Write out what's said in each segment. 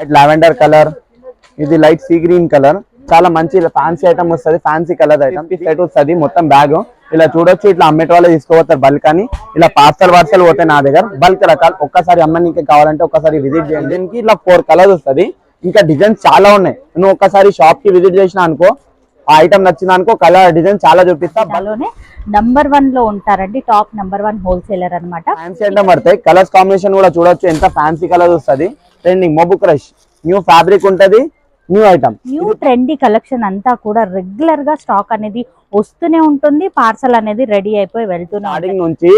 Lavender colour ఇది light sea green colour. చాలా మంచి ఫ్యాన్సీ ఐటమ్ వస్తుంది ఫ్యాన్సీ కలర్ ఐటమ్ సెట్ వస్తుంది మొత్తం బ్యాగ్ ఇలా చూడొచ్చు ఇట్లా అమ్మేట వాళ్ళు తీసుకోపోతారు బల్క్ అని. ఇలా పార్సల్ వార్సల్ పోతాయి నా దగ్గర. బల్క్ రకాలు ఒక్కసారి అమ్మనికి కావాలంటే ఒక్కసారి విజిట్ చేయండి. దీనికి ఇట్లా ఫోర్ కలర్స్ వస్తుంది. ఇంకా డిజైన్స్ చాలా ఉన్నాయి. నువ్వు ఒక్కసారి షాప్కి విజిట్ చేసిన అనుకో ఆ ఐటమ్ నచ్చింది అనుకో కలర్ డిజైన్ చాలా చూపిస్తా. నంబర్ వన్లో ఉంటారండి టాప్ నంబర్ వన్ హోల్సేలర్ అన్నమాట. ఫ్యాన్సీ ఐటమ్ పడతాయి కలర్స్ కాంబినేషన్ కూడా చూడొచ్చు ఎంత ఫ్యాన్సీ కలర్ వస్తుంది. ట్రెండింగ్ మొబు క్రష్ న్యూ ఫ్యాబ్రిక్ ఉంటది new item new trendy collection అంతా కూడా రెగ్యులర్గా స్టాక్ అనేది వస్తూనే ఉంటుంది పార్సల్ అనేది రెడీ అయిపోయి వెళ్తూనే ఉంటుంది. స్టార్టింగ్ నుంచి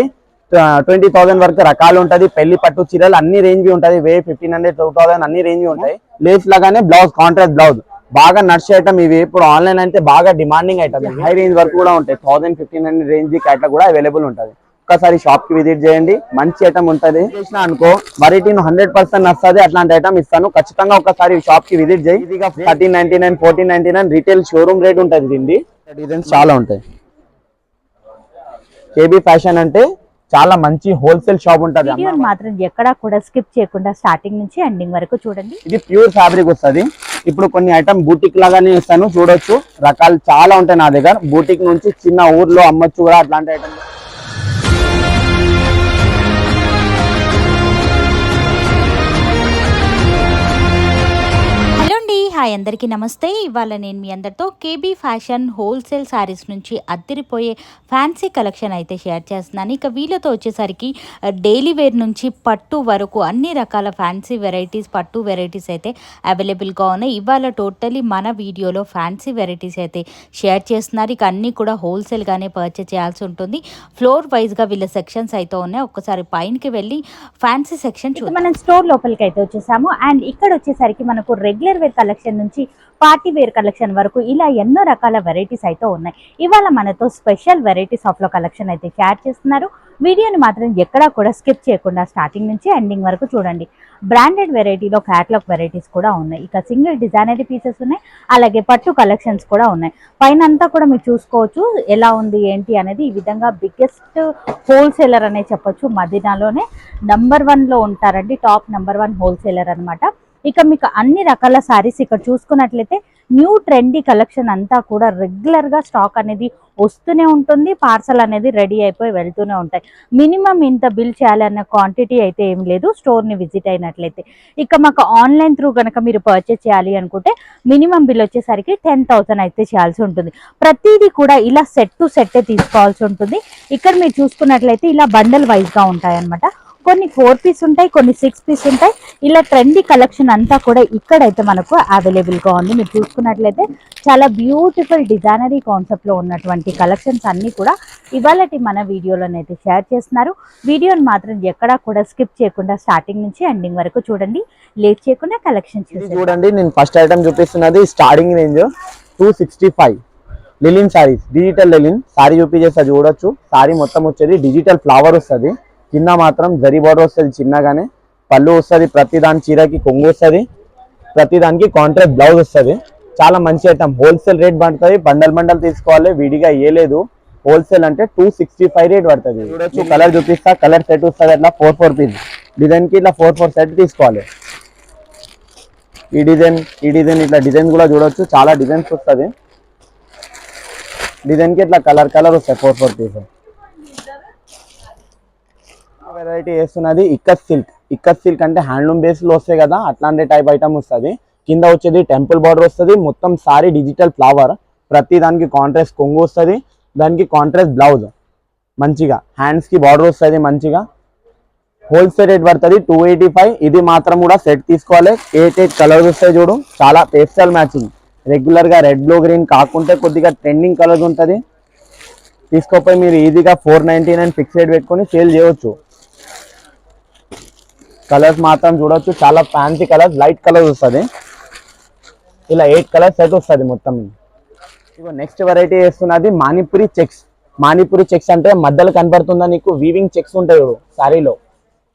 ట్వంటీ థౌసండ్ వరకు రకాలు ఉంటది పెళ్ళి పట్టు చీరలు అన్ని రేంజ్ ఉంటది వే ఫిఫ్టీన్ హండ్రెడ్ టూ థౌసండ్ అన్ని రేంజ్ ఉంటాయి. లేస్ లాగానే బ్లౌజ్ కాంట్రాక్ట్ బ్లౌజ్ బాగా నడిచే ఐటమ్ ఇవి. ఇప్పుడు ఆన్లైన్ అయితే బాగా డిమాండింగ్ ఐటమ్ హై రేంజ్ వరకు కూడా ఉంటాయి. థౌసండ్ ఫిఫ్టీన్ హండ్రెడ్ రేంజ్ క్యాట్లో కూడా అవైలబుల్ ఉంటది. ఒక్కసారి షాప్కి విజిట్ చేయండి. మంచి ఐటమ్ ఉంటది. చేసిన అనుకో వెరైటీ హండ్రెడ్ పర్సెంట్ వస్తుంది అట్లాంటి ఐటమ్ ఇస్తాను. ఖచ్చితంగా ఒకసారి షాప్కి విజిట్ చేయి. ఇదిగా thirteen ninety nine fourteen ninety nine retail showroom rate ఉంటది దీన్ని డిజైన్స్ చాలా ఉంటాయి. కేబీ ఫ్యాషన్ అంటే చాలా మంచి హోల్సేల్ షాప్ ఉంటది మాత్రం ఎక్కడా కూడా స్కిప్ చేయకుండా స్టార్టింగ్ నుంచి ఎండింగ్ వరకు చూడండి. ఇది ప్యూర్ ఫ్యాబ్రిక్ వస్తది. ఇప్పుడు కొన్ని ఐటమ్ బూటిక్ లాగానే ఇస్తాను చూడొచ్చు. రకాలు చాలా ఉంటాయి నా దగ్గర. బూటిక్ నుంచి చిన్న ఊర్లో అమ్మొచ్చు కూడా అట్లాంటి ఐటమ్. హాయ్ అందరికీ నమస్తే. ఇవాళ నేను మీ అందరితో కేబీ ఫ్యాషన్ హోల్సేల్ శారీస్ నుంచి అద్దరిపోయే ఫ్యాన్సీ కలెక్షన్ అయితే షేర్ చేస్తున్నాను. ఇక వీళ్ళతో వచ్చేసరికి డైలీ వేర్ నుంచి పట్టు వరకు అన్ని రకాల ఫ్యాన్సీ వెరైటీస్ పట్టు వెరైటీస్ అయితే అవైలబుల్గా ఉన్నాయి. ఇవాళ టోటలీ మన వీడియోలో ఫ్యాన్సీ వెరైటీస్ అయితే షేర్ చేస్తున్నారు. ఇక అన్నీ కూడా హోల్సేల్గానే పర్చేస్ చేయాల్సి ఉంటుంది. ఫ్లోర్ వైజ్గా వీళ్ళ సెక్షన్స్ అయితే ఉన్నాయి. ఒక్కసారి పైనకి వెళ్ళి ఫ్యాన్సీ సెక్షన్ చూద్దాం. మనం స్టోర్ లోపలికి అయితే వచ్చేసాము. అండ్ ఇక్కడ వచ్చేసరికి మనకు రెగ్యులర్ వేర్ కలెక్షన్ నుంచి పార్టీ వేర్ కలెక్షన్ వరకు ఇలా ఎన్నో రకాల వెరైటీస్ అయితే ఉన్నాయి. ఇవాళ మనతో స్పెషల్ వెరైటీస్ ఆఫ్లో కలెక్షన్ అయితే షేర్ చేస్తున్నారు. వీడియోని మాత్రం ఎక్కడా కూడా స్కిప్ చేయకుండా స్టార్టింగ్ నుంచి ఎండింగ్ వరకు చూడండి. బ్రాండెడ్ వెరైటీలో క్యాట్లాగ్ వెరైటీస్ కూడా ఉన్నాయి. ఇక సింగిల్ డిజైనరీ పీసెస్ ఉన్నాయి. అలాగే పట్టు కలెక్షన్స్ కూడా ఉన్నాయి. పైన అంతా కూడా మీరు చూసుకోవచ్చు. ఎలా ఉంది ఏంటి అనేది ఈ విధంగా బిగ్గెస్ట్ హోల్సేలర్ అనే చెప్పొచ్చు. మదీనాలోనే నంబర్ వన్లో ఉంటారండి. టాప్ నెంబర్ వన్ హోల్సేలర్ అన్నమాట. ఇక మీకు అన్ని రకాల సారీస్ ఇక్కడ చూసుకున్నట్లయితే న్యూ ట్రెండీ కలెక్షన్ అంతా కూడా రెగ్యులర్గా స్టాక్ అనేది వస్తూనే ఉంటుంది పార్సల్ అనేది రెడీ అయిపోయి వెళ్తూనే ఉంటాయి. మినిమం ఇంత బిల్ చేయాలన్న క్వాంటిటీ అయితే ఏం లేదు స్టోర్ని విజిట్ అయినట్లయితే. ఇక మాకు ఆన్లైన్ త్రూ కనుక మీరు పర్చేస్ చేయాలి అనుకుంటే మినిమం బిల్ వచ్చేసరికి టెన్ థౌసండ్ అయితే చేయాల్సి ఉంటుంది. ప్రతిదీ కూడా ఇలా సెట్ టు సెట్ తీసుకోవాల్సి ఉంటుంది. ఇక్కడ మీరు చూసుకున్నట్లయితే ఇలా బండల్ వైజ్గా ఉంటాయి అన్నమాట కొన్ని ఫోర్ పీస్ ఉంటాయి కొన్ని సిక్స్ పీస్ ఉంటాయి. ఇలా ట్రెండీ కలెక్షన్ అంతా కూడా ఇక్కడైతే మనకు అవైలబుల్గా ఉంది. మీరు చూసుకున్నట్లయితే చాలా బ్యూటిఫుల్ డిజైనరీ కాన్సెప్ట్లో ఉన్నటువంటి కలెక్షన్స్ అన్ని కూడా ఇవాళ మన వీడియోలోనైతే షేర్ చేస్తున్నారు. వీడియోని మాత్రం ఎక్కడా కూడా స్కిప్ చేయకుండా స్టార్టింగ్ నుంచి ఎండింగ్ వరకు చూడండి. లేట్ చేయకుండా కలెక్షన్. చూడండి నేను ఫస్ట్ ఐటమ్ చూపిస్తున్నది starting range two sixty five linen saris digital linen sari చూపించేస్తా చూడొచ్చు. సారీ మొత్తం వచ్చేది డిజిటల్ ఫ్లవర్ వస్తుంది. కింద మాత్రం జరీ బార్డర్ వస్తుంది చిన్నగానే. పళ్ళు వస్తుంది ప్రతి దాని చీరకి కొంగు వస్తుంది ప్రతి దానికి కాంట్రాక్ట్ బ్లౌజ్ వస్తుంది. చాలా మంచి ఐటమ్. హోల్సేల్ రేట్ పడుతుంది బండల్ బండల్ తీసుకోవాలి విడిగా ఏ లేదు హోల్సేల్ అంటే టూ సిక్స్టీ ఫైవ్ రేట్ పడుతుంది. చూడొచ్చు. కలర్ చూపిస్తా కలర్ సెట్ వస్తుంది అట్లా ఫోర్ ఫోర్ పీస్ డిజైన్కి ఇట్లా ఫోర్ ఫోర్ సెట్ తీసుకోవాలి. ఈ డిజైన్ ఈ డిజైన్ ఇట్లా డిజైన్ కూడా చూడొచ్చు. చాలా డిజైన్స్ వస్తుంది. డిజైన్కి ఇట్లా కలర్ కలర్ వస్తాయి ఫోర్ ఫోర్ పీస్ వెరైటీ వేస్తున్నది ఇక్కత్ సిల్క్ ఇక్కత్ సిల్క్ అంటే హ్యాండ్లూమ్ బేస్లో వస్తాయి కదా అట్లాంటి టైప్ ఐటమ్ వస్తుంది. కింద వచ్చేది టెంపుల్ బార్డర్ వస్తుంది మొత్తం సారీ డిజిటల్ ఫ్లవర్ ప్రతి దానికి కాంట్రాస్ట్ కొంగు వస్తుంది దానికి కాంట్రాస్ట్ బ్లౌజ్ మంచిగా హ్యాండ్స్కి బార్డర్ వస్తుంది మంచిగా. హోల్సేల్ రేట్ పడుతుంది టూ ఎయిటీ ఫైవ్ ఇది మాత్రం కూడా సెట్ తీసుకోవాలి. ఎయిట్ ఎయిట్ కలర్స్ వస్తాయి చూడు చాలా పేస్టల్ మ్యాచింగ్ రెగ్యులర్గా రెడ్ బ్లూ గ్రీన్ కాకుంటే కొద్దిగా ట్రెండింగ్ కలర్స్ ఉంటుంది. తీసుకోపోయి మీరు ఈజీగా four ninety nine fix rate పెట్టుకొని సేల్ చేయవచ్చు కలర్స్ మాత్రం చూడొచ్చు. చాలా ఫ్యాన్సీ కలర్స్ లైట్ కలర్స్ వస్తుంది. ఇలా ఎయిట్ కలర్స్ అయితే వస్తుంది మొత్తం. ఇగో నెక్స్ట్ వెరైటీ వేస్తున్నది మానిపురి చెక్స్ మానిపురి చెక్స్ అంటే మధ్యలో కనపడుతుందా నీకు? వీవింగ్ చెక్స్ ఉంటాయి చూడు సారీలో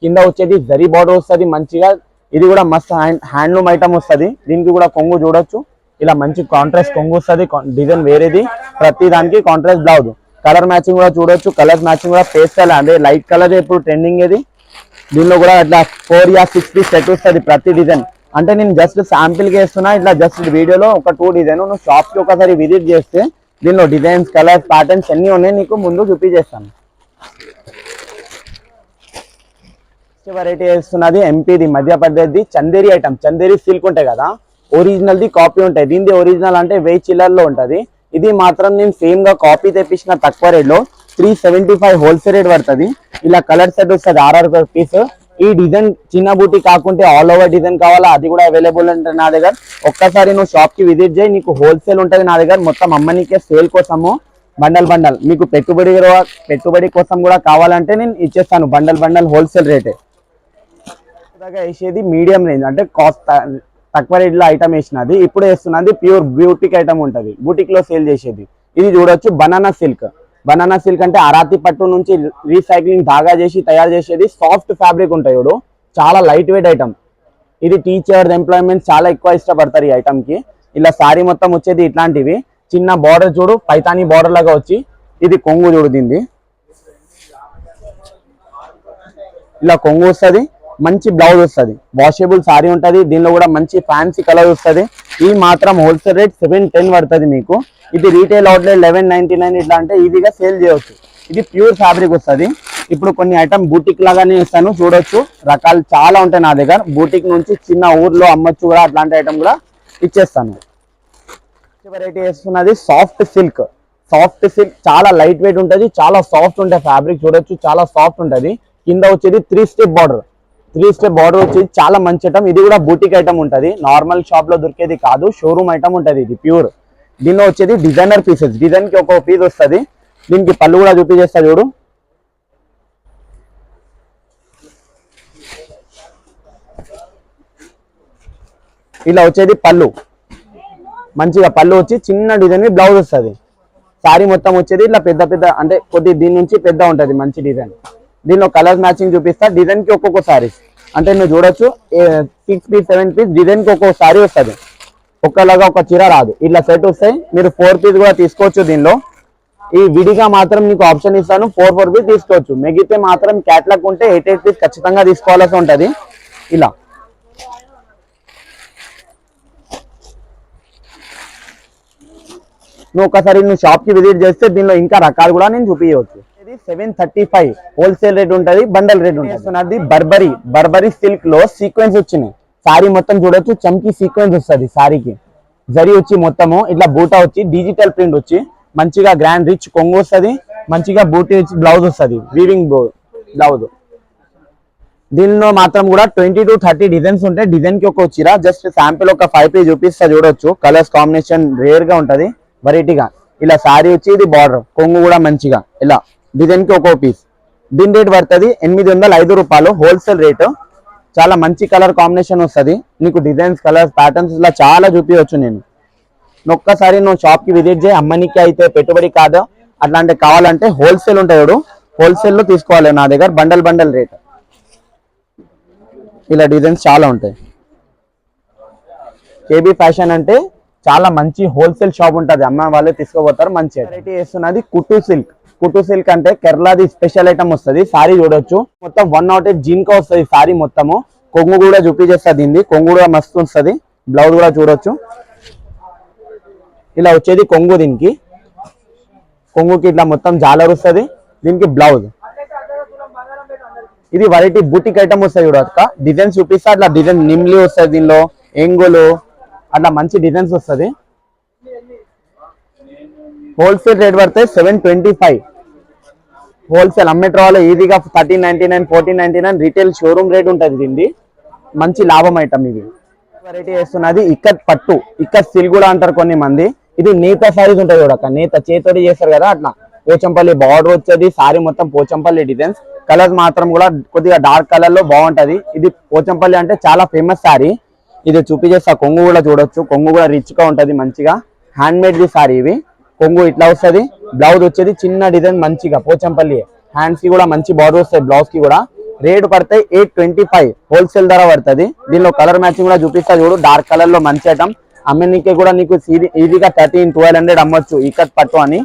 కింద వచ్చేది జరీ బార్డర్ వస్తుంది మంచిగా. ఇది కూడా మస్తు హ్యాండ్ హ్యాండ్లూమ్ ఐటమ్ వస్తుంది. దీనికి కూడా కొంగు చూడొచ్చు. ఇలా మంచి కాంట్రాస్ట్ కొంగు వస్తుంది. డిజైన్ వేరేది. ప్రతి దానికి కాంట్రాస్ట్ బ్లౌజ్ కలర్ మ్యాచింగ్ కూడా చూడొచ్చు. కలర్ మ్యాచింగ్ కూడా పేస్టల్ అదే లైట్ కలర్ ఇప్పుడు ట్రెండింగ్ ఏది. దీనిలో కూడా అట్లా ఫోర్ యా సిక్స్ పీస్ సెట్ వస్తుంది ప్రతి డిజైన్ అంటే నేను జస్ట్ శాంపిల్ వేస్తున్నా ఇట్లా జస్ట్ వీడియోలో ఒక టూ డిజైన్ నువ్వు షాప్కి ఒకసారి విజిట్ చేస్తే దీనిలో డిజైన్స్ కలర్స్ ప్యాటర్న్స్ అన్ని ఉన్నాయి నీకు ముందు చూపించేస్తాను. వెరైటీ వేస్తున్నది ఎంపీది మధ్యప్రదేశ్ది చందేరి ఐటమ్ చందేరి సిల్క్ ఉంటాయి కదా ఒరిజినల్ ది కాపీ ఉంటాయి. దీనిది ఒరిజినల్ అంటే వెయ్యి చిల్లర్లో ఉంటుంది. ఇది మాత్రం నేను సేమ్గా కాపీ తెప్పించిన తక్కువ రేట్లో three seventy five wholesale rate పడుతుంది. ఇలా కలర్ సెట్ వస్తుంది ఆర్ఆర్ పీస్. ఈ డిజైన్ చిన్న బూటీ కాకుంటే ఆల్ ఓవర్ డిజైన్ కావాలా? అది కూడా అవైలబుల్ ఉంటుంది నా దగ్గర. ఒక్కసారి నువ్వు షాప్కి విజిట్ చేయి నీకు హోల్సేల్ ఉంటుంది నా దగ్గర. మొత్తం అమ్మనికే సేల్ కోసము బండల్ బండల్. మీకు పెట్టుబడి పెట్టుబడి కోసం కూడా కావాలంటే నేను ఇచ్చేస్తాను బండల్ బండల్ హోల్సేల్ రేటే వేసేది మీడియం రేంజ్ అంటే కాస్ట్ తక్కువ రేట్లో ఐటమ్ వేసినది ఇప్పుడు వేస్తున్నది ప్యూర్ బ్యూటిక్ ఐటమ్ ఉంటుంది. బూటిక్లో సేల్ చేసేది. ఇది చూడొచ్చు బనానా సిల్క్ బనానా సిల్క్ అంటే అరాతి పట్టు నుంచి రీసైక్లింగ్ బాగా చేసి తయారు చేసేది సాఫ్ట్ ఫ్యాబ్రిక్ ఉంటాయి చూడు. చాలా లైట్ వెయిట్ ఐటమ్. ఇది టీచర్ ఎంప్లాయ్మెంట్ చాలా ఎక్కువ ఇష్టపడతారు ఈ ఐటమ్కి. ఇలా సారీ మొత్తం వచ్చేది ఇట్లాంటివి. చిన్న బార్డర్ చూడు పైతానీ బార్డర్ లాగా వచ్చి ఇది కొంగు చూడు దీన్ని. ఇలా కొంగు వస్తుంది. మంచి బ్లౌజ్ వస్తుంది. వాషబుల్ సారీ ఉంటుంది. దీనిలో కూడా మంచి ఫ్యాన్సీ కలర్ వస్తుంది. ఈ మాత్రం హోల్సేల్ రేట్ సెవెన్ టెన్ పడుతుంది మీకు. ఇది retail outlet eleven ninety nine ఇట్లా అంటే ఈజీగా సేల్ చేయవచ్చు ఇది ప్యూర్ ఫ్యాబ్రిక్ వస్తుంది. ఇప్పుడు కొన్ని ఐటమ్ బూటిక్ లాగానే ఇస్తాను చూడొచ్చు. రకాలు చాలా ఉంటాయి నా దగ్గర. బూటిక్ నుంచి చిన్న ఊర్లో అమ్మచ్చు కూడా అట్లాంటి ఐటమ్ కూడా ఇచ్చేస్తాను. వెరైటీ వేస్తున్నది సాఫ్ట్ సిల్క్ సాఫ్ట్ సిల్క్ చాలా లైట్ వెయిట్ ఉంటుంది. చాలా సాఫ్ట్ ఉంటాయి ఫ్యాబ్రిక్ చూడొచ్చు. చాలా సాఫ్ట్ ఉంటుంది. కింద వచ్చేది three step border three step border వచ్చేది చాలా మంచి ఐటమ్ ఇది కూడా బూటిక్ ఐటమ్ ఉంటుంది. నార్మల్ షాప్లో దొరికేది కాదు. షోరూమ్ ఐటమ్ ఉంటుంది ఇది ప్యూర్ దీనిలో వచ్చేది డిజైనర్ పీసెస్ డిజైన్కి ఒక పీస్ వస్తుంది. దీనికి పళ్ళు కూడా చూపించేస్తా చూడు. ఇలా వచ్చేది పళ్ళు. మంచిగా పళ్ళు వచ్చి చిన్న డిజైన్ బ్లౌజ్ వస్తుంది. శారీ మొత్తం వచ్చేది ఇట్లా పెద్ద పెద్ద అంటే కొద్ది దీని నుంచి పెద్ద ఉంటుంది మంచి డిజైన్ దీనిలో కలర్ మ్యాచింగ్ చూపిస్తా. డిజైన్కి ఒక్కొక్క శారీస్ అంటే నువ్వు చూడొచ్చు. సిక్స్ పీస్ సెవెన్ పీస్ డిజైన్కి ఒక్కొక్క సారీ వస్తుంది. ఒక్కలాగా ఒక చీర రాదు. ఇట్లా సెట్ వస్తాయి మీరు ఫోర్ పీస్ కూడా తీసుకోవచ్చు దీనిలో. ఈ విడిగా మాత్రం నీకు ఆప్షన్ ఇస్తాను. ఫోర్ ఫోర్ పీస్ తీసుకోవచ్చు. మిగితే మాత్రం క్యాట్లాగ్ ఉంటే ఎయిట్ ఎయిట్ పీస్ ఖచ్చితంగా తీసుకోవాల్సి ఉంటుంది. ఇలా. నువ్వు ఒకసారి నువ్వు షాప్కి విజిట్ చేస్తే దీనిలో ఇంకా రకాలు కూడా నేను చూపించవచ్చు. Seven thirty five wholesale rate ఉంటది బండల్ రేట్ ఉంటుంది. బర్బరీ బర్బరీ సిల్క్లో సీక్వెన్స్ వచ్చినాయి సారీ మొత్తం చూడొచ్చు చమ్కీ సీక్వెన్స్ వస్తుంది సారీకి. జరి వచ్చి మొత్తము ఇట్లా బూటా వచ్చి డిజిటల్ ప్రింట్ వచ్చి మంచిగా గ్రాండ్ రిచ్ కొంగు వస్తుంది మంచిగా బూటీ వచ్చి బ్లౌజ్ వస్తుంది వీవింగ్ బ్లౌజ్ దీనిలో మాత్రం కూడా ట్వంటీ టు థర్టీ డిజైన్స్ ఉంటాయి డిజైన్కి ఒక చీర జస్ట్ శాంపిల్ ఒక ఫైవ్ పీస్ చూపిస్తా చూడొచ్చు. కలర్స్ కాంబినేషన్ రేర్గా ఉంటది వెరైటీగా ఇలా సారీ వచ్చి ఇది బార్డర్ కొంగు కూడా మంచిగా ఇలా. డిజైన్కి ఒక్కో పీస్. దీని రేట్ పడుతుంది ఎనిమిది వందల ఐదు రూపాయలు హోల్సేల్ రేటు. చాలా మంచి కలర్ కాంబినేషన్ వస్తుంది. నీకు డిజైన్స్ కలర్స్ ప్యాటర్న్స్ ఇలా చాలా చూపించవచ్చు నేను. ఒక్కసారి నువ్వు షాప్కి విజిట్ చేయి. అమ్మనికి అయితే పెట్టుబడి కాదు. అట్లాంటి కావాలంటే హోల్సేల్ ఉంటాయి చూడు. హోల్సేల్లో తీసుకోవాలి నా దగ్గర బండల్ బండల్ రేట్. ఇలా డిజైన్స్ చాలా ఉంటాయి. కేబీ ఫ్యాషన్ అంటే చాలా మంచి హోల్సేల్ షాప్ ఉంటుంది. అమ్మ వాళ్ళే తీసుకోపోతారు మంచి వెరైటీ వేస్తున్నది కుట్టు సిల్క్. కుట్టు సిల్క్ అంటే కేరళది స్పెషల్ ఐటమ్ వస్తుంది సారీ చూడొచ్చు. మొత్తం వన్ నాట్ ఎయిట్ జీన్కా వస్తుంది సారీ మొత్తము. కొంగు కూడా చూపించేస్తుంది దీన్ని కొంగు కూడా మస్తు వస్తుంది. బ్లౌజ్ కూడా చూడొచ్చు. ఇలా వచ్చేది కొంగు దీనికి. కొంగుకి ఇట్లా మొత్తం జాలర్ వస్తుంది. దీనికి బ్లౌజ్ ఇది వెరైటీ బూటిక్ ఐటమ్ వస్తుంది చూడక్క డిజైన్స్ చూపిస్తా అట్లా డిజైన్ నిమ్లీ వస్తుంది దీనిలో ఎంగులు అట్లా మంచి డిజైన్స్ వస్తుంది. హోల్సేల్ రేట్ పడితే సెవెన్ ట్వంటీ ఫైవ్. హోల్సేల్ అమ్మేట ఈజీగా thirteen ninety nine fourteen ninety nine retail showroom rate ఉంటుంది దీన్ని మంచి లాభం ఐటమ్ ఇది. వెరైటీ వేస్తున్నది ఇక్కత్ పట్టు. ఇక్కత్ సిల్ కూడా అంటారు కొన్ని మంది. ఇది నేత సారీస్ ఉంటుంది చూడక్క నేత చేతోటి చేస్తారు కదా అట్లా. పోచంపల్లి బార్డర్ వచ్చేది సారీ మొత్తం పోచంపల్లి డిజైన్స్ కలర్స్ మాత్రం కూడా కొద్దిగా డార్క్ కలర్లో బాగుంటది. ఇది పోచంపల్లి అంటే చాలా ఫేమస్ సారీ ఇది చూపించేస్తా. కొంగు కూడా చూడొచ్చు. కొంగు కూడా రిచ్గా ఉంటది మంచిగా. హ్యాండ్ మేడ్ ది సారీ ఇవి. కొంగు ఇట్లా వస్తుంది. బ్లౌజ్ వచ్చేది చిన్న డిజైన్ మంచిగా పోచంపల్లి హ్యాండ్స్కి కూడా మంచి బార్డర్ వస్తాయి బ్లౌజ్కి కూడా. రేట్ పడతాయి ఎయిట్ ట్వంటీ ఫైవ్ హోల్సేల్ ధర పడుతుంది. దీనిలో కలర్ మ్యాచింగ్ కూడా చూపిస్తా చూడు డార్క్ కలర్లో మంచి ఐటమ్ అమ్మేనికి కూడా నీకు ఈజీగా థర్టీన్ ట్వెల్వ్ హండ్రెడ్ అమ్మొచ్చు ఇక్కత్ పట్టు అని.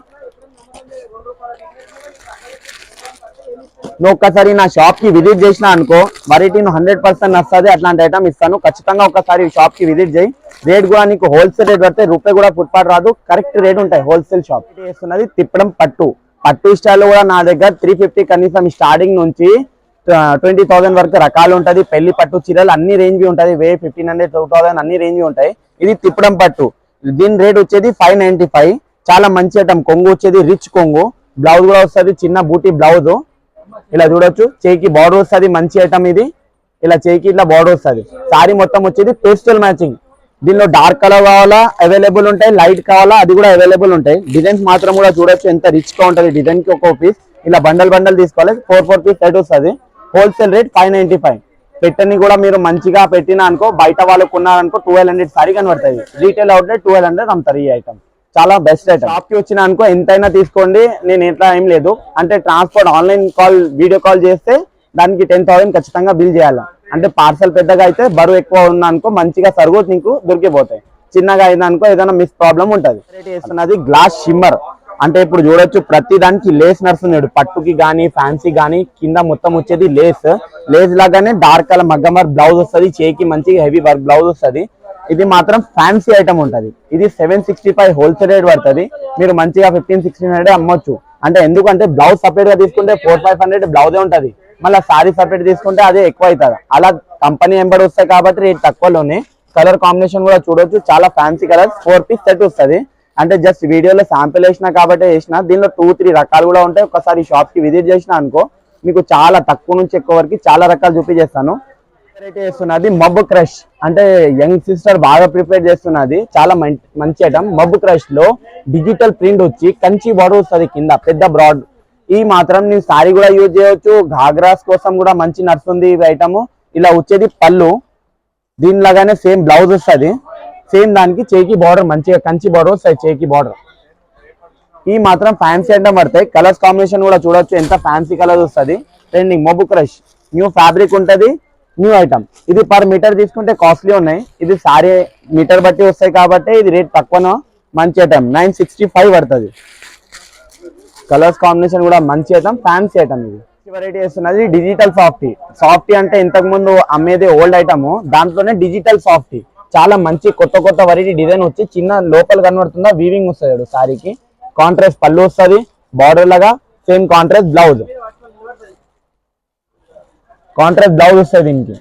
నువ్వు ఒక్కసారి నా షాప్కి విజిట్ చేసినా అనుకో వెరైటీ నువ్వు హండ్రెడ్ పర్సెంట్ వస్తుంది అట్లాంటి ఐటమ్ ఇస్తాను. ఖచ్చితంగా ఒకసారి షాప్కి విజిట్ చేయి. రేట్ కూడా నీకు హోల్సేల్ రేట్ పడితే రూపాయి కూడా ఫుట్పాట్ రాదు. కరెక్ట్ రేట్ ఉంటాయి హోల్సేల్ షాప్ చేస్తున్నది తిప్పడం పట్టు. పట్టు స్టైల్ కూడా నా దగ్గర త్రీ ఫిఫ్టీ కనీసం స్టార్టింగ్ నుంచి ట్వంటీ థౌసండ్ వరకు రకాలు ఉంటది పెళ్ళి పట్టు చీరలు అన్ని రేంజ్ ఉంటుంది వే ఫిఫ్టీన్ హండ్రెడ్ టూ థౌసండ్ అన్ని రేంజ్ ఉంటాయి. ఇది తిప్పడం పట్టు. దీని రేట్ వచ్చేది ఫైవ్ నైన్టీ ఫైవ్ చాలా మంచి ఐటమ్ కొంగు వచ్చేది రిచ్ కొంగు. బ్లౌజ్ కూడా వస్తుంది చిన్న బూటీ బ్లౌజ్ ఇలా చూడొచ్చు. చేయికి బార్డర్ వస్తుంది మంచి ఐటమ్ ఇది. ఇలా చేయికి ఇట్లా బార్డర్ వస్తుంది. సారీ మొత్తం వచ్చేది పేస్టల్ మ్యాచింగ్ దీనిలో డార్క్ కలర్ కావాలా అవైలబుల్ ఉంటాయి లైట్ కావాలా అది కూడా అవైలబుల్ ఉంటాయి. డిజైన్స్ మాత్రం కూడా చూడొచ్చు ఎంత రిచ్గా ఉంటుంది డిజైన్కి ఒక్కో పీస్ ఇలా బండల్ బండల్ తీసుకోవాలి ఫోర్ ఫోర్ పీస్ సెట్ వస్తుంది. Wholesale rate five ninety five పెట్టని కూడా మీరు మంచిగా పెట్టినా అనుకో బయట వాళ్ళు కొన్నారనుకో ట్వెల్వ్ హండ్రెడ్ సారీ కనబడుతుంది రీటైల్ అవుట్లెట్ ట్వెల్వ్ హండ్రెడ్ అమ్ముతారు ఈ ఐటమ్ చాలా బెస్ట్ ఐటమ్ షాప్కి వచ్చిన అనుకో ఎంతైనా తీసుకోండి. నేను ఎట్లా ఏం లేదు. అంటే transport online call video call చేస్తే దానికి టెన్ థౌసండ్ ఖచ్చితంగా బిల్ చేయాలి. అంటే పార్సల్ పెద్దగా అయితే బరువు ఎక్కువ ఉంది అనుకో మంచిగా సరుగు నీకు దొరికిపోతాయి. చిన్నగా అయింది అనుకో ఏదైనా మిస్ ప్రాబ్లం ఉంటుంది. చేస్తున్నది గ్లాస్ షిమ్మర్ అంటే ఇప్పుడు చూడొచ్చు ప్రతి దానికి లేస్ నడుస్తున్నాడు పట్టుకి గానీ ఫ్యాన్సీ గానీ కింద మొత్తం వచ్చేది లేస్ లేస్ లాగానే డార్క్ కలర్ మగ్గమర్ బ్లౌజ్ వస్తుంది. చేకి మంచి హెవీ వర్క్ బ్లౌజ్ వస్తుంది. ఇది మాత్రం ఫ్యాన్సీ ఐటమ్ ఉంటుంది. ఇది seven sixty five wholesale rate పడుతుంది. మీరు మంచిగా ఫిఫ్టీన్ సిక్స్టీన్ హండ్రెడ్ అమ్మొచ్చు. అంటే ఎందుకంటే బ్లౌజ్ సపరేట్గా తీసుకుంటే ఫోర్ ఫైవ్ హండ్రెడ్ బ్లౌజే ఉంటుంది. మళ్ళీ సారీ సపరేట్ తీసుకుంటే అదే ఎక్కువ అవుతుంది. అలా కంపెనీ ఎంబడి వస్తాయి కాబట్టి రేట్ తక్కువలోనే కలర్ కాంబినేషన్ కూడా చూడొచ్చు. చాలా fancy colour four piece set వస్తుంది. అంటే జస్ట్ వీడియోలో శాంపిల్ వేసిన కాబట్టి వేసిన దీనిలో టూ త్రీ రకాలు కూడా ఉంటాయి. ఒకసారి షాప్కి విజిట్ చేసిన అనుకో మీకు చాలా తక్కువ నుంచి ఎక్కువ వరకు చాలా రకాలు చూపించేస్తాను. వెరైటీ చేస్తున్నది మబ్ క్రష్. అంటే యంగ్ సిస్టర్ బాగా ప్రిపేర్ చేస్తున్నది. చాలా మంచి ఐటమ్. మబ్ క్రష్లో డిజిటల్ ప్రింట్ వచ్చి కంచి బార్డర్ వస్తుంది కింద పెద్ద బ్రాడ్ ఈ మాత్రం నేను సారీ కూడా యూజ్ చేయొచ్చు. ఘాగ్రాస్ కోసం కూడా మంచి నడుస్తుంది ఈ ఐటమ్. ఇలా వచ్చేది పళ్ళు. దీనిలాగానే సేమ్ బ్లౌజ్ వస్తుంది. సేమ్ దానికి చేకి బార్డర్ మంచిగా కంచి బార్డర్ వస్తాయి చేకి బార్డర్ ఈ మాత్రం ఫ్యాన్సీ ఐటమ్ పడతాయి. కలర్స్ కాంబినేషన్ కూడా చూడొచ్చు. ఎంత ఫ్యాన్సీ కలర్ వస్తుంది. ట్రెండింగ్ మొబు క్రష్. న్యూ ఫ్యాబ్రిక్ ఉంటుంది. న్యూ ఐటమ్ ఇది పర్ మీటర్ తీసుకుంటే కాస్ట్లీ ఉన్నాయి. ఇది సారీ మీటర్ బట్టి వస్తాయి కాబట్టి ఇది రేట్ తక్కువనో మంచి ఐటమ్ నైన్ సిక్స్టీ ఫైవ్ పడుతుంది. కలర్స్ కాంబినేషన్ కూడా మంచి ఐటమ్ ఫ్యాన్సీ ఐటమ్ ఇది. వెరైటీ వేస్తున్నది డిజిటల్ సాఫ్టీ సాఫ్టీ అంటే ఇంతకు ముందు అమ్మేది ఓల్డ్ ఐటమ్ దాంట్లోనే డిజిటల్ సాఫ్టీ చాలా మంచి కొత్త కొత్త వెరైటీ డిజైన్ వచ్చి చిన్న లోపల కనబడుతుందా? వీవింగ్ వస్తుంది సారీకి కాంట్రాస్ట్ పళ్ళు వస్తుంది. బార్డర్ లాగా same contrast blouse contrast blouse వస్తుంది దీనికి.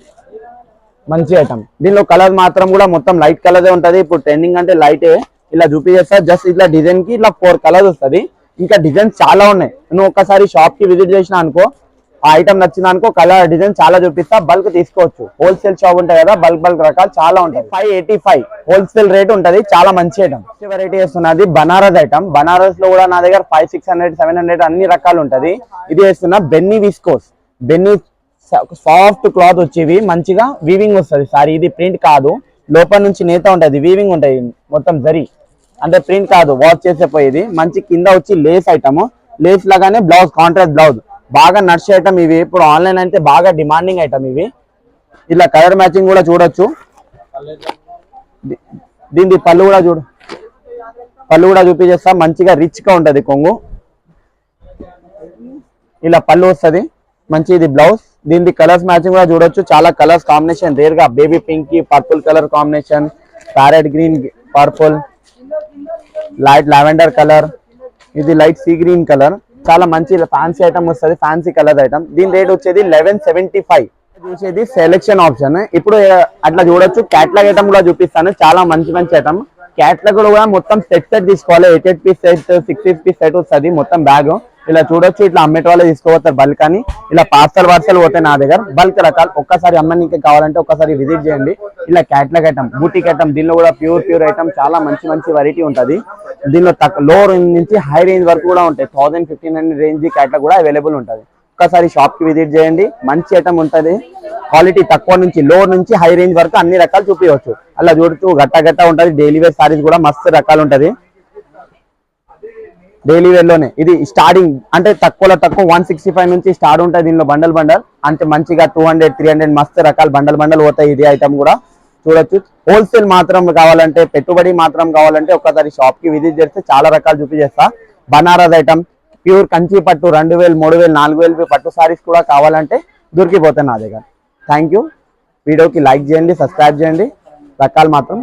మంచి ఐటమ్ దీనిలో కలర్ మాత్రం కూడా మొత్తం లైట్ కలర్ ఉంటుంది. ఇప్పుడు ట్రెండింగ్ అంటే లైటే ఇలా చూపించేస్తా జస్ట్ ఇట్లా డిజైన్కి ఇట్లా ఫోర్ కలర్స్ వస్తది. ఇంకా డిజైన్స్ చాలా ఉన్నాయి. నువ్వు ఒక్కసారి షాప్కి విజిట్ చేసిన అనుకో ఆ ఐటమ్ నచ్చిన అనుకో కలర్ డిజైన్ చాలా చూపిస్తా. బల్క్ తీసుకోవచ్చు. హోల్సేల్ షాప్ ఉంటాయి కదా బల్క్ బల్క్ రకాలు చాలా ఉంటాయి. Five eighty five wholesale rate ఉంటుంది. చాలా మంచి ఐటమ్ వెరైటీ వేస్తున్నది బనారస్ ఐటమ్ బనారస్లో కూడా నా దగ్గర five six hundred seven hundred అన్ని రకాలు ఉంటది. ఇది వేస్తున్నా బెన్నీ విస్కోస్ బెన్నీ సాఫ్ట్ క్లాత్ వచ్చేవి మంచిగా వీవింగ్ వస్తుంది. సారీ ఇది ప్రింట్ కాదు. లోపల నుంచి నేత ఉంటుంది వీవింగ్ ఉంటుంది. మొత్తం జరి. అంటే ప్రింట్ కాదు వాష్ చేసేపోయేది మంచి కింద వచ్చి లేస్ ఐటమ్ లేస్ లాగానే బ్లౌజ్ కాంట్రాక్ట్ బ్లౌజ్ బాగా నడిచే ఐటమ్ ఇవి. ఇప్పుడు ఆన్లైన్ అయితే బాగా డిమాండింగ్ ఐటమ్ ఇవి. ఇలా కలర్ మ్యాచింగ్ కూడా చూడొచ్చు. దీని పళ్ళు కూడా చూడు. పళ్ళు కూడా చూపించేస్తా. మంచిగా రిచ్గా ఉంటది కొంగు. ఇలా పళ్ళు వస్తుంది. మంచి ఇది బ్లౌజ్ దీనికి కలర్స్ మ్యాచింగ్ కూడా చూడొచ్చు. చాలా కలర్స్ కాంబినేషన్ రేర్గా బేబీ పింక్కి purple colour combination parrot green purple light lavender colour ఇది లైట్ సీ గ్రీన్ కలర్ చాలా మంచి ఫ్యాన్సీ ఐటమ్ వస్తుంది. ఫ్యాన్సీ కలర్ ఐటమ్ దీని రేట్ వచ్చేది లెవెన్ సెవెంటీ ఫైవ్ చూసేది సెలెక్షన్ ఆప్షన్ ఇప్పుడు అట్లా చూడొచ్చు. క్యాట్లాగ్ ఐటమ్ కూడా చూపిస్తాను. చాలా మంచి మంచి ఐటమ్ క్యాట్లాగ్ కూడా మొత్తం సెట్ సెట్ తీసుకోవాలి. Eight eight piece set six six piece set వస్తుంది మొత్తం బ్యాగ్ ఇలా చూడొచ్చు ఇట్లా అమ్మేట వాళ్ళు తీసుకోవస్తారు బల్క్ అని ఇలా పార్సల్ పార్సల్ పోతాయి నా దగ్గర బల్క్ రకాలు. ఒక్కసారి అమ్మనికి కావాలంటే ఒక్కసారి విజిట్ చేయండి. ఇలా క్యాట్లాగ్ ఐటమ్ బూటిక్ ఐటమ్ దీనిలో కూడా ప్యూర్ ప్యూర్ ఐటమ్ చాలా మంచి మంచి వెరైటీ ఉంటది. దీనిలో తక్కువ లో రేంజ్ నుంచి హై రేంజ్ వరకు కూడా ఉంటాయి. Thousand fifteen hundred range catalogue కూడా అవైలబుల్ ఉంటుంది. ఒక్కసారి షాప్కి విజిట్ చేయండి. మంచి ఐటమ్ ఉంటది. క్వాలిటీ తక్కువ నుంచి లో నుంచి హై రేంజ్ వరకు అన్ని రకాలు చూపించవచ్చు అలా చూడుతూ గట్ట గట్ట ఉంటుంది. డైలీ వేర్ సారీస్ కూడా మస్తు రకాలు ఉంటది. డైలీ వేర్లోనే ఇది స్టార్టింగ్ అంటే తక్కువలో తక్కువ వన్ సిక్స్టీ ఫైవ్ నుంచి స్టార్ట్ ఉంటుంది దీనిలో బండల్ బండల్ అంటే మంచిగా టూ హండ్రెడ్ త్రీ హండ్రెడ్ మస్తు రకాల బండల్ బండల్ పోతాయి ఇది ఐటమ్ కూడా. చూడొచ్చు. హోల్సేల్ మాత్రం కావాలంటే పెట్టుబడి మాత్రం కావాలంటే ఒక్కసారి షాప్కి విజిట్ చేస్తే చాలా రకాలు చూపించేస్తా. బనారస్ ఐటమ్ ప్యూర్ కంచి పట్టు రెండు వేలు మూడు వేలు నాలుగు వేలు పట్టు సారీస్ కూడా కావాలంటే దొరికిపోతాయి నా దగ్గర. థ్యాంక్ యూ వీడియోకి లైక్ చేయండి సబ్స్క్రైబ్ చేయండి. రకాలు మాత్రం